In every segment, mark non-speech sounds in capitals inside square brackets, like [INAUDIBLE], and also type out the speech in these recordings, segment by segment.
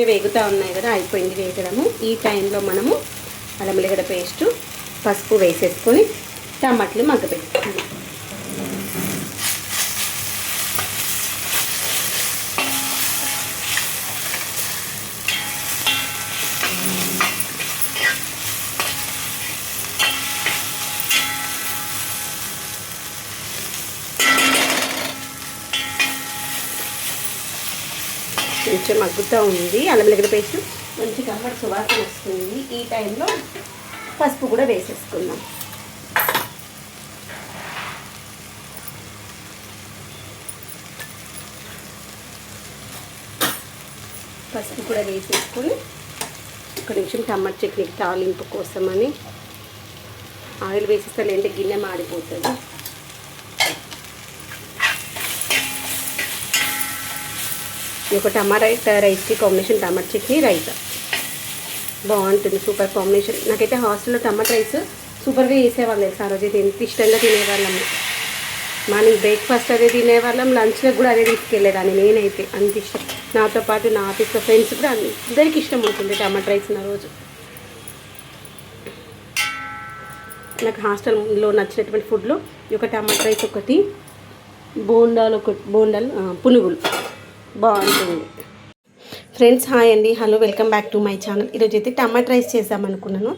వేగుతూ ఉన్నాయి కదా అయిపోయింది వేగడము. ఈ టైంలో మనము అల్లం పేస్టు పసుపు వేసేసుకొని టమాటాలు మగ్గపెట్టుకోవాలి కొంచెం మగ్గుతూ ఉంది. అల్లం ఎల్లిగడ్డ పేస్ట్ మంచి కమ్మటి సువాసన వస్తుంది. ఈ టైంలో పసుపు కూడా వేసేసుకుందాం. పసుపు కూడా వేసేసుకొని ఒక నిమిషం టమాటా చట్నీ తాలింపు కోసమని. ఆయిల్ వేసేస్తే లేదంటే గిన్నె మాడిపోతుంది. ఈ ఒక టమాటా రైస్కి కాంబినేషన్ టమాటా చట్నీ రైతా. బాగుంటుంది సూపర్ కాంబినేషన్. నాకైతే హాస్టల్లో టమాటా రైస్ సూపర్గా చేసేవాళ్ళు తెలుసు ఆ రోజు. అయితే ఎంత ఇష్టంగా తినేవాళ్ళము మార్నింగ్ బ్రేక్ఫాస్ట్ అదే తినేవాళ్ళం లంచ్లో కూడా అదే తీసుకెళ్ళేదాన్ని నేనైతే. అంత ఇష్టం. నాతో పాటు నా ఆఫీస్లో ఫ్రెండ్స్ కూడా అందరికీ ఇష్టం ఉంటుంది టమాటా రైస్ నా రోజు. నాకు హాస్టల్లో నచ్చినటువంటి ఫుడ్లో ఈ ఒక టమాటా రైస్ ఒకటి బోండాలు ఒకటి బోండాలు పునుగులు. బాగుంటుంది. ఫ్రెండ్స్ హాయ్ అండి. Hello welcome back to my channel. ఈరోజు అయితే టమాటా రైస్ చేద్దామనుకున్నాను.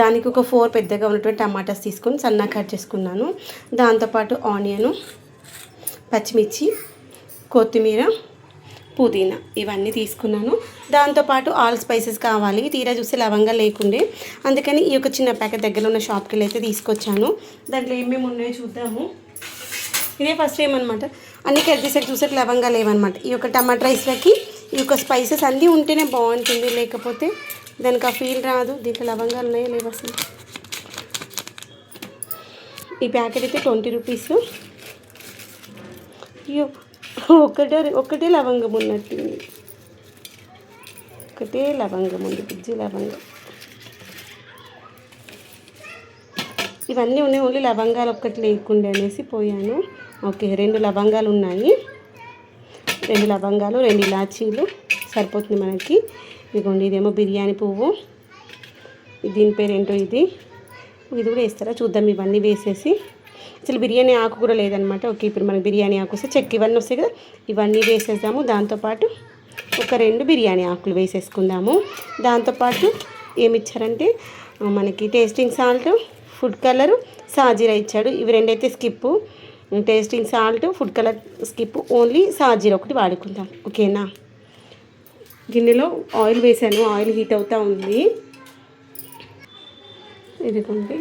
దానికి ఒక ఫోర్ పెద్దగా ఉన్నటువంటి టమాటాస్ తీసుకొని సన్నగా కట్ చేసుకున్నాను. దాంతోపాటు ఆనియను పచ్చిమిర్చి కొత్తిమీర పుదీనా ఇవన్నీ తీసుకున్నాను. దాంతోపాటు ఆల్ స్పైసెస్ కావాలి. తీరా చూస్తే లవంగా లేకుండే. అందుకని ఈ యొక్క చిన్న ప్యాకెట్ దగ్గర ఉన్న షాప్కి వెళ్ళి అయితే తీసుకొచ్చాను. దాంట్లో ఏమేమి ఉన్నాయో చూద్దాము. ఇదే ఫస్ట్ టైం అనమాట అన్ని కట్ చూసేట్టు లవంగా లేవన్నమాట. ఈ యొక్క టమాటా రైస్లకి ఈ యొక్క స్పైసెస్ అన్నీ ఉంటేనే బాగుంటుంది లేకపోతే దానికి ఆ ఫీల్ రాదు. దీంట్లో లవంగాలు ఉన్నాయో లేవు అసలు? ఈ ప్యాకెట్ అయితే ట్వంటీ రూపీస్. అయ్యో ఒకటే ఒకటే లవంగం ఉన్నట్టుంది. ఒకటే లవంగం ఉంది బుజ్జి లవంగం. ఇవన్నీ ఉన్నాయి ఓన్లీ లవంగాలు ఒక్కటి లేకుండే అనేసి పోయాను. ఓకే రెండు లవంగాలు ఉన్నాయి. రెండు లవంగాలు రెండు ఇలాచీలు సరిపోతుంది మనకి. ఇదిగోండి ఇదేమో బిర్యానీ పువ్వు. దీని పేరు ఏంటో ఇది? ఇది కూడా వేస్తారా? చూద్దాం ఇవన్నీ వేసేసి. అసలు బిర్యానీ ఆకు కూడా లేదనమాట. ఓకే ఇప్పుడు మనకి బిర్యానీ ఆకు వస్తే చెక్క ఇవన్నీ వస్తాయి కదా ఇవన్నీ వేసేద్దాము. దాంతోపాటు ఒక రెండు బిర్యానీ ఆకులు వేసేసుకుందాము. దాంతోపాటు ఏమిచ్చారంటే మనకి టేస్టింగ్ సాల్ట్ ఫుడ్ కలర్ సాజీరా ఇచ్చాడు. ఇవి రెండైతే skip. Tasting salt food colour skip only సాజీర ఒకటి వాడుకుందాం. ఓకేనా? గిన్నెలో ఆయిల్ వేసాను. ఆయిల్ హీట్ అవుతూ ఉంది. ఇదిగోండి.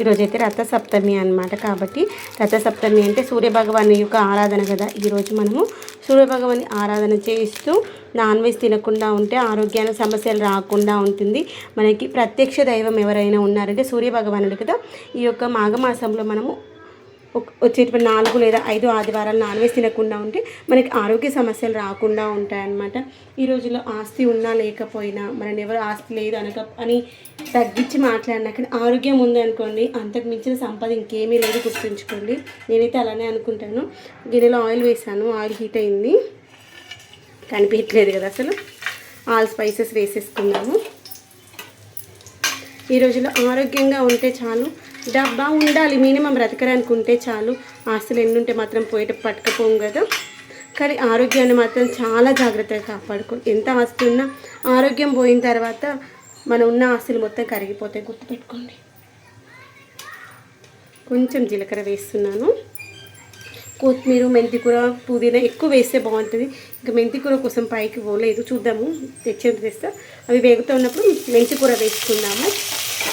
ఈరోజు అయితే రథసప్తమి అనమాట కాబట్టి రథసప్తమి అంటే సూర్యభగవాని యొక్క ఆరాధన కదా. ఈరోజు మనము సూర్యభగవాని ఆరాధన చేస్తూ నాన్ వెజ్ తినకుండా ఉంటే ఆరోగ్యానికి సమస్యలు రాకుండా ఉంటుంది. మనకి ప్రత్యక్ష దైవం ఎవరైనా ఉన్నారంటే సూర్యభగవానుడు కదా. ఈ యొక్క మాఘమాసంలో మనము వచ్చేటువంటి నాలుగు లేదా ఐదు ఆదివారాలు నాన్ వెజ్ తినకుండా ఉంటే మనకి ఆరోగ్య సమస్యలు రాకుండా ఉంటాయన్నమాట. ఈ రోజుల్లో ఆస్తి ఉన్నా లేకపోయినా మనం ఎవరు ఆస్తి లేదు అనక అని తగ్గించి మాట్లాడినా కానీ ఆరోగ్యం ఉందనుకోండి అంతకు మించిన సంపద ఇంకేమీ లేదు గుర్తుంచుకోండి. నేనైతే అలానే అనుకుంటాను. గిన్నెలో ఆయిల్ వేసాను ఆయిల్ హీట్ అయింది. కనిపించట్లేదు కదా అసలు. ఆల్ స్పైసెస్ వేసేసుకున్నాము. ఈ రోజుల్లో ఆరోగ్యంగా ఉంటే చాలు. డబ్బా ఉండాలి మినిమం బ్రతకడానికి ఉంటే చాలు. ఆస్తులు ఎన్ని ఉంటే మాత్రం పోయేట పట్టుకపోం కదా. కానీ ఆరోగ్యాన్ని మాత్రం చాలా జాగ్రత్తగా కాపాడుకో ఎంత ఆస్తి ఉన్నా ఆరోగ్యం పోయిన తర్వాత మనం ఉన్న ఆస్తులు మొత్తం కరిగిపోతాయి. గుర్తుపెట్టుకోండి. కొంచెం జీలకర్ర వేస్తున్నాను. కొత్తిమీర మెంతికూర పుదీనా ఎక్కువ వేస్తే బాగుంటుంది. ఇంకా మెంతికూర కోసం పైకి పోలేదు చూద్దాము. తెచ్చేది తెస్తా. అవి వేగుతూ ఉన్నప్పుడు మెంతికూర వేసుకుందాము.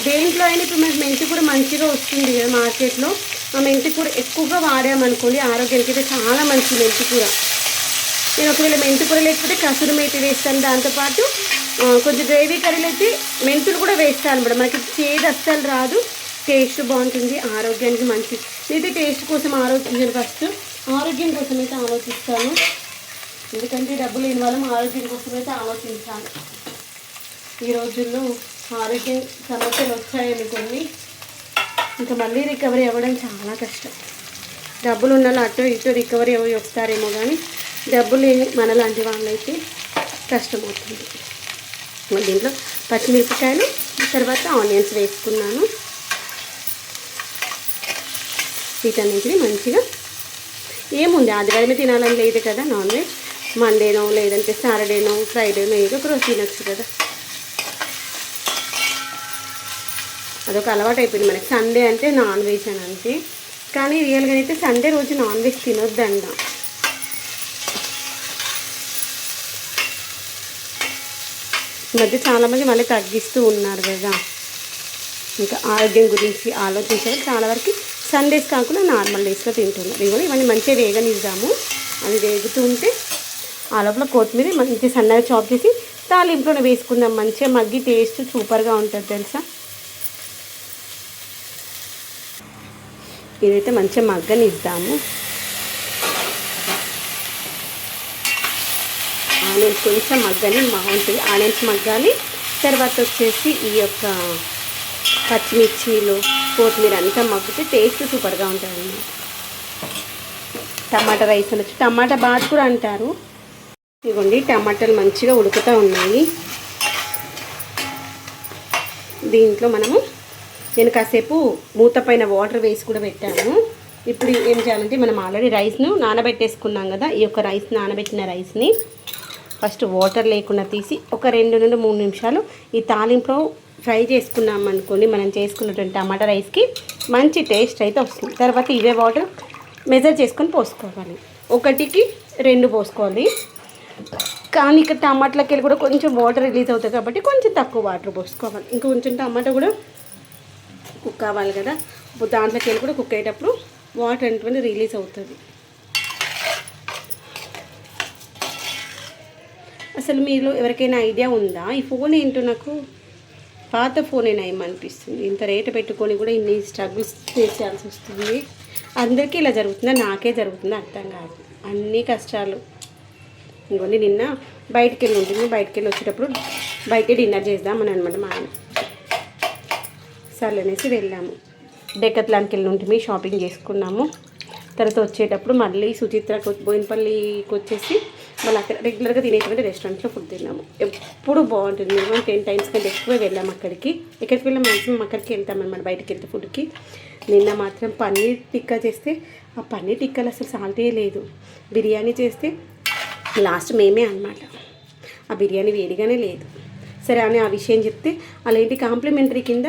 దేంట్లో అయినా ఇప్పుడు మనకి మెంతికూర మంచిగా వస్తుంది కదా మార్కెట్లో. ఆ మెంతికూర ఎక్కువగా వాడామనుకోండి ఆరోగ్యానికి అయితే చాలా మంచి మెంతికూర. నేను ఒకవేళ మెంతికూర లేకపోతే కసురు మేతి వేస్తాను. దాంతోపాటు కొంచెం గ్రేవీ కర్రీలు అయితే మెంతులు కూడా వేస్తాను అనమాట. మనకి చేదు అస్సలు రాదు. టేస్ట్ బాగుంటుంది ఆరోగ్యానికి మంచిది. ఇది టేస్ట్ కోసం ఆలోచించాను ఫస్ట్. ఆరోగ్యం కోసం అయితే ఆలోచిస్తాను. ఎందుకంటే డబ్బు లేని వాళ్ళం ఆరోగ్యం కోసం అయితే ఆలోచించాలి. ఈ రోజుల్లో ఆరోగ్యం సమస్యలు వచ్చాయనుకోండి ఇంకా మళ్ళీ రికవరీ అవ్వడం చాలా కష్టం. డబ్బులు ఉన్న అటు ఇటు రికవరీ అయ్యి వస్తారేమో కానీ డబ్బులు లేని మనలాంటి వాళ్ళైతే కష్టమవుతుంది. మరి దీంట్లో పచ్చిమిరపకాయలు తర్వాత ఆనియన్స్ వేసుకున్నాను. వీటన్నింటిని మంచిగా ఏముంది? ఆదివారమే తినాలని లేదు కదా నాన్ వెజ్? మండేనో లేదంటే సాటర్డేనో ఫ్రైడేనో ఏదో ఒక రోజు తినచ్చు కదా. అదొక అలవాటు అయిపోయింది మనకి. సండే అంటే నాన్ వెజ్ అని అంతే కానీ రియల్గా అయితే సండే రోజు నాన్ వెజ్ తినొద్దండ మధ్య చాలామంది మళ్ళీ తగ్గిస్తూ ఉన్నారు కదా. ఇంకా ఆరోగ్యం గురించి ఆలోచించారు. చాలా వరకు సండేస్ కాకుండా నార్మల్ డేస్లో తింటున్నాం. ఇదిగో ఇవన్నీ మంచిగా వేగనిద్దాము. అవి వేగుతూ ఉంటే ఆ లోపల కొత్తిమీర మంచిగా సన్నగా చాప్ చేసి తాలింపులోనే వేసుకుందాం. మంచిగా మగ్గి టేస్ట్ సూపర్గా ఉంటుంది తెలుసా? ఇదైతే మంచిగా మగ్గనిద్దాము. ఆనియన్స్ కొంచెం మగ్గని బాగుంటుంది ఆనియన్స్ మగ్గాలి. తర్వాత వచ్చేసి ఈ యొక్క పచ్చిమిర్చీలు కొత్తిమీర అంతా మగ్గితే టేస్ట్ సూపర్గా ఉంటుందండి టమాటా రైస్ అనొచ్చు. టమాటా బాత్ కూడా అంటారు. ఇదిగోండి టమాటాలు మంచిగా ఉడుకుతూ ఉన్నాయి. దీంట్లో మనము నేను కాసేపు మూత పైన వాటర్ వేసి కూడా పెట్టాను. ఇప్పుడు ఏం చేయాలంటే మనం ఆల్రెడీ రైస్ను నానబెట్టేసుకున్నాం కదా ఈ యొక్క రైస్ నానబెట్టిన రైస్ని. ఫస్ట్ వాటర్ లేకుండా తీసి ఒక రెండు నుండి మూడు నిమిషాలు ఈ తాలింపులో ఫ్రై చేసుకున్నాం అనుకోండి మనం చేసుకున్నటువంటి టమాటా రైస్కి మంచి టేస్ట్ అయితే వస్తుంది. తర్వాత ఇవే వాటర్ మెజర్ చేసుకొని పోసుకోవాలి. ఒకటికి రెండు పోసుకోవాలి. కానీ ఇక్కడ టమాటాలకి వెళ్ళి కూడా కొంచెం వాటర్ రిలీజ్ అవుతుంది కాబట్టి కొంచెం తక్కువ వాటర్ పోసుకోవాలి. ఇంకా కొంచెం టమాటా కూడా కుక్ అవ్వాలి కదా. ఇప్పుడు దాంట్లోకి వెళ్ళి కూడా కుక్ అయ్యేటప్పుడు వాటర్ అనేటువంటి రిలీజ్ అవుతుంది. అసలు మీరు ఎవరికైనా ఐడియా ఉందా? ఈ ఫోన్ ఏంటో నాకు? పాత ఫోన్ ఏమనిపిస్తుంది ఇంత రేటు పెట్టుకొని కూడా ఇన్ని స్ట్రగుల్స్ చేయాల్సి వస్తుంది. అందరికీ ఇలా జరుగుతుందా? నాకే జరుగుతుందా? అర్థం కాదు. అన్ని కష్టాలు. ఇంకోండి నిన్న బయటికి వెళ్ళి ఉంటుంది. బయటికి వెళ్ళి వచ్చేటప్పుడు బయటే డిన్నర్ చేద్దామని అనమాట మా ఆయన. సర్లే అనేసి వెళ్ళాము డెక్కత్లానికి వెళ్ళి ఉంటుంది షాపింగ్ చేసుకున్నాము. తర్వాత వచ్చేటప్పుడు మళ్ళీ సుచిత్ర బోయినపల్లికి వచ్చేసి మళ్ళీ అక్కడ రెగ్యులర్గా తినేటువంటి రెస్టారెంట్లో ఫుడ్ తిన్నాము. ఎప్పుడు బాగుంటుంది. మినిమం టెన్ టైమ్స్ కంటే ఎక్కువ వెళ్ళాము అక్కడికి. ఎక్కడికి వెళ్ళాం మ్యాక్సిమం అక్కడికి వెళ్తామన్నమాట బయటికి వెళ్తే ఫుడ్కి. నిన్న మాత్రం పన్నీర్ టిక్కా చేస్తే ఆ పన్నీర్ టిక్కాలు అసలు సాల్టే లేదు. బిర్యానీ చేస్తే లాస్ట్ మేమే అన్నమాట. ఆ బిర్యానీ వేడిగానే లేదు. సరే అని ఆ విషయం చెప్తే అలా ఏంటి కాంప్లిమెంటరీ కింద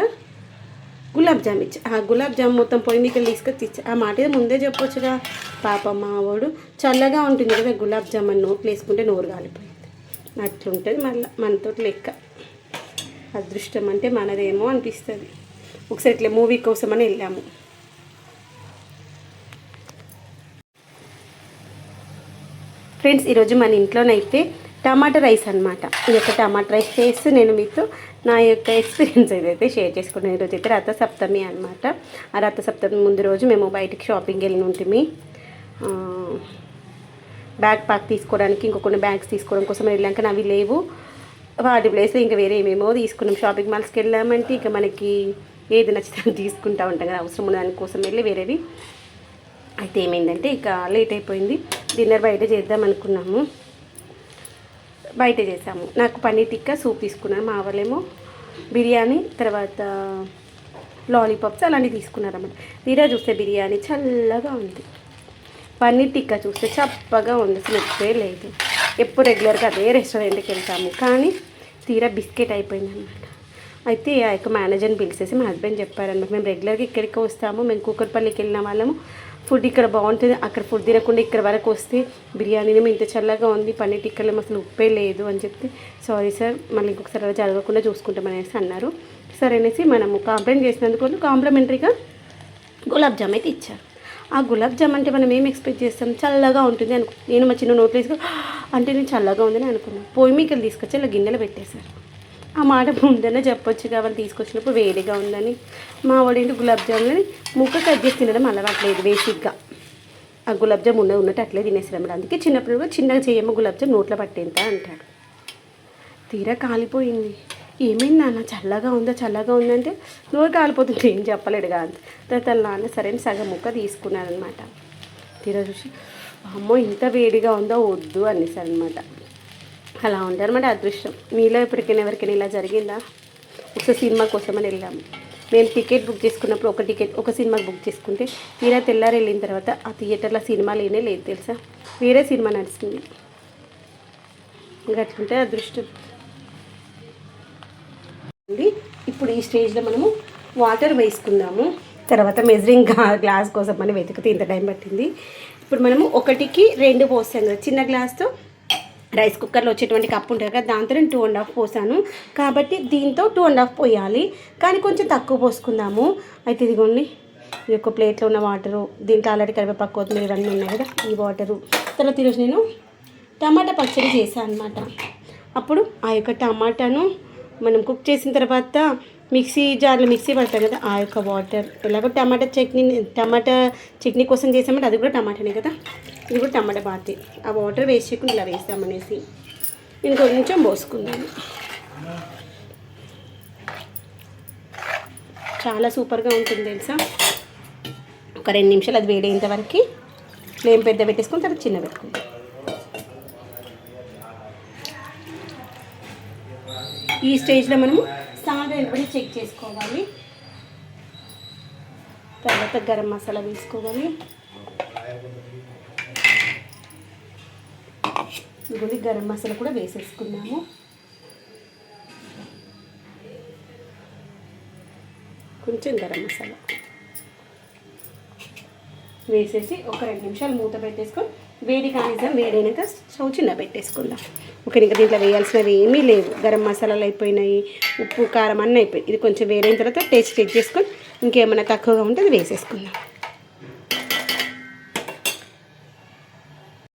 గులాబ్ జామ్ ఇచ్చి. ఆ గులాబ్ జామ్ మొత్తం పొయ్యి మీకు తీసుకొచ్చి ఇచ్చి. ఆ మాట ముందే చెప్పొచ్చుగా. పాప మావాడు చల్లగా ఉంటుంది కదా గులాబ్ జామ్ అని నోట్లు వేసుకుంటే నోరు కాలిపోయింది. అట్లుంటుంది మళ్ళీ మనతో లెక్క. అదృష్టం అంటే మనదేమో అనిపిస్తుంది. ఒకసారి ఇట్లా మూవీ కోసమని వెళ్ళాము. ఫ్రెండ్స్ ఈరోజు మన ఇంట్లోనైతే టమాటా రైస్ అనమాట ఈ యొక్క టమాటా రైస్ చేస్తూ నేను మీతో నా యొక్క ఎక్స్పీరియన్స్ ఏదైతే షేర్ చేసుకున్నాను ఈరోజు అయితే రథ సప్తమి అనమాట ఆ రథ సప్తమి ముందు రోజు మేము బయటికి షాపింగ్ వెళ్ళి ఉంటుంది బ్యాగ్ ప్యాక్ తీసుకోవడానికి ఇంకో కొన్ని బ్యాగ్స్ తీసుకోవడం కోసం వెళ్ళాక అవి లేవు. వాటి ప్లేస్లో ఇంకా వేరే ఏమేమో తీసుకున్నాం. షాపింగ్ మాల్స్కి వెళ్ళామంటే ఇంకా మనకి ఏది నచ్చితే తీసుకుంటూ తీసుకుంటా ఉంటాం కదా. అవసరం ఉన్న దానికోసం వెళ్ళి వేరేవి. అయితే ఏమైందంటే ఇక లేట్ అయిపోయింది. డిన్నర్ బయట చేద్దాం అనుకున్నాము. బయట చేసాము నాకు పన్నీర్ టిక్కా సూప్ తీసుకున్నాను మా వాళ్ళేమో బిర్యానీ తర్వాత లాలీపాప్స్ అలాంటివి తీసుకున్నారన్నమాట. తీరా చూస్తే బిర్యానీ చల్లగా ఉంది. పన్నీర్ టిక్కా చూస్తే చప్పగా ఉంది. అసలు ఎప్పుడే లేదు. ఎప్పుడు రెగ్యులర్గా అదే రెస్టారెంట్కి వెళ్తాము. కానీ తీరా బిస్కెట్ అయిపోయింది అనమాట అయితే ఆ యొక్క మేనేజర్ని పిలిచేసి మా హస్బెండ్ చెప్పారనమాట మేము రెగ్యులర్గా ఇక్కడికి వస్తాము. మేము కూకట్పల్లికి వెళ్ళిన వాళ్ళము. ఫుడ్ ఇక్కడ బాగుంటుంది. అక్కడ ఫుడ్ తినకుండా ఇక్కడ వరకు వస్తే బిర్యానీనేమో ఇంత చల్లగా ఉంది. పన్నీర్ టిక్కలేమో అసలు ఉప్పే లేదు అని చెప్తే సారీ సార్ మళ్ళీ ఇంకొకసారి అలా జరగకుండా చూసుకుంటామనేసి అన్నారు. సరే అనేసి మనము కాంప్లైంట్ చేసినందుకు కాంప్లిమెంటరీగా గులాబ్ జామ్ అయితే ఇచ్చారు. ఆ గులాబ్ జామ్ అంటే మనం ఏం ఎక్స్పెక్ట్ చేస్తాం? చల్లగా ఉంటుంది అనుకు నేను మా చిన్న నోట్లో వేసుకో [GASPS] అంటే నేను చల్లగా ఉందని అనుకున్నాను పొయ్యి మీకు తీసుకొచ్చి ఇలా గిన్నెలు పెట్టేశారు. ఆ మాట ముందనే చెప్పొచ్చు కాబట్టి తీసుకొచ్చినప్పుడు వేడిగా ఉందని. మా వాడింటి గులాబ్ జాములని ముక్క కట్ చేసి తినడం అలవాట్లేదు బేసిక్గా ఆ గులాబ్ జామ్ ఉన్నది ఉన్నట్టు అట్లే తినేసాడు అందుకే చిన్నప్పుడు కూడా చిన్నగా చేయమ్మ గులాబ్ జామ్ నోట్లో పట్టేంత అంటాడు. తీరా కాలిపోయింది. ఏమైంది నాన్న? చల్లగా ఉందా? చల్లగా ఉందంటే నోరు కాలిపోతుంది. ఏం చెప్పలేడు కాదు తర్వాత నాన్న సరైన సగం ముక్క తీసుకున్నాడనమాట తీరా చూసి అమ్మో ఇంత వేడిగా ఉందో? వద్దు అనేసారనమాట అలా ఉంటారన్నమాట అదృష్టం. మీలో ఎప్పటికైనా ఎవరికైనా ఇలా జరిగిందా? ఒక సినిమా కోసం అని వెళ్ళాము. మేము టికెట్ బుక్ చేసుకున్నప్పుడు ఒక టికెట్ ఒక సినిమాకి బుక్ చేసుకుంటే తీరా తెల్లారి వెళ్ళిన తర్వాత ఆ థియేటర్లో సినిమా లేనే లేదు తెలుసా? వేరే సినిమా నడుస్తుంది. ఇంకా అట్లుంటే అదృష్టం. అండి ఇప్పుడు ఈ స్టేజ్లో మనము వాటర్ వేసుకుందాము. తర్వాత మెజరింగ్ గ్లాస్ కోసం అని వెతికితే ఇంత టైం పట్టింది. ఇప్పుడు మనము ఒకటికి రెండు పోస్తాం కదా చిన్న గ్లాస్తో రైస్ కుక్కర్లో వచ్చేటువంటి కప్పు ఉంటుంది కదా దాంతో నేను టూ అండ్ హాఫ్ పోసాను. కాబట్టి దీంతో టూ అండ్ హాఫ్ పోయాలి. కానీ కొంచెం తక్కువ పోసుకుందాము. అయితే ఇదిగోండి ఈ యొక్క ప్లేట్లో ఉన్న వాటరు దీంట్లో ఆల్రెడీ కరివేపాకు కొత్తిమీర ఇవన్నీ ఉన్నాయి కదా ఈ వాటరు. తర్వాత ఈరోజు నేను టమాటా పచ్చడి చేశాను అనమాట అప్పుడు ఆ యొక్క టమాటాను మనం కుక్ చేసిన తర్వాత మిక్సీ జార్లో మిక్సీ పడతాం కదా ఆ యొక్క వాటర్. ఎలాగో టమాటా చట్నీ టమాటా చట్నీ కోసం చేసామంటే అది కూడా టమాటానే కదా. ఇది కూడా టమాటా బాతి. ఆ వాటర్ వేస్ట్ చేయకుండా ఇలా వేస్తామనేసి నేను కొంచెం పోసుకున్నాను. చాలా సూపర్గా ఉంటుంది తెలుసా? ఒక రెండు నిమిషాలు అది వేడేంత వరకు ఫ్లేమ్ పెద్ద పెట్టేసుకుని తర్వాత చిన్న పెట్టుకుంటాం ఈ స్టేజ్లో మనము సాదా కూడా చెక్ చేసుకోవాలి. తర్వాత గరం మసాలా వేసుకోవాలి. ఇదిగోండి గరం మసాలా కూడా వేసేసుకున్నాము. కొంచెం గరం మసాలా వేసేసి ఒక రెండు నిమిషాలు మూత పెట్టేసుకొని వేడి కానిద్దాం వేడైనాక స్టవ్ చిన్న పెట్టేసుకుందాం. ఒక ఇంకా దీంట్లో వేయాల్సినవి ఏమీ లేవు. గరం మసాలాలు అయిపోయినాయి ఉప్పు కారం అన్నీ అయిపోయి ఇది కొంచెం వేరైన తర్వాత టేస్ట్ చెక్ చేసుకొని ఇంకేమైనా తక్కువగా ఉంటే అది వేసేసుకుందాం.